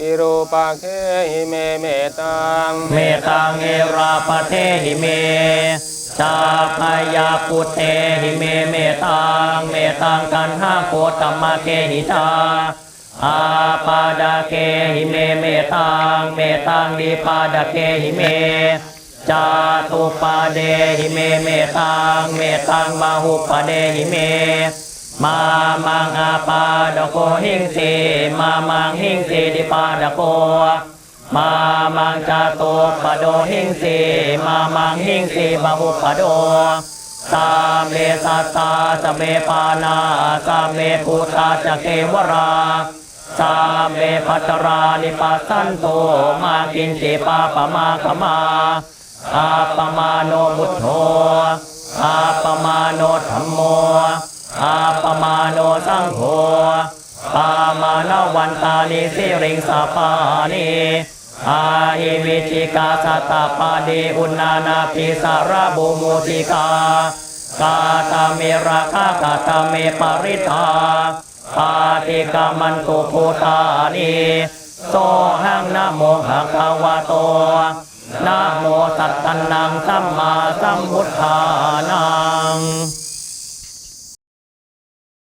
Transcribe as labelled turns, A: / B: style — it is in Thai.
A: วิรูปักเขหิเมเมตัง
B: เมตังเอราปเทหิเมชาพยาปุเตหิเมเมตัง เมตังกันห้าโคตมะเกหิตาอาปาดาเกหิเมเมตัง เมตังดีปาดาเกหิเมจาตุปาเดหิเมเมตัง เมตังบาหุปเดหิเม มามังอาปาดโกหิงสีมามังหิงสีดิปาดโก มามังจาตุปโดหิงสีมามังหิงสีบาหุปโดสาเมสัตตาสเมปานาสาเมพุทธาจเกวราสามเมพัตรานิปัสสันโตมากินสีปาปมาขมาอาปมาโนมุตโธอาปมาโนธรรมโม โฆปามาณวันตานิสิริงสาปานิอาหิวิจิกาสัตตปาดีอุณานาปิสาระบุมุติกากาตาเมราคากาตาเมปาริตาปาติกามันตุภูตานิโสหังนะโมหะคะวะโตนะโมสัตตันนังสัมมาสัมพุทธานัง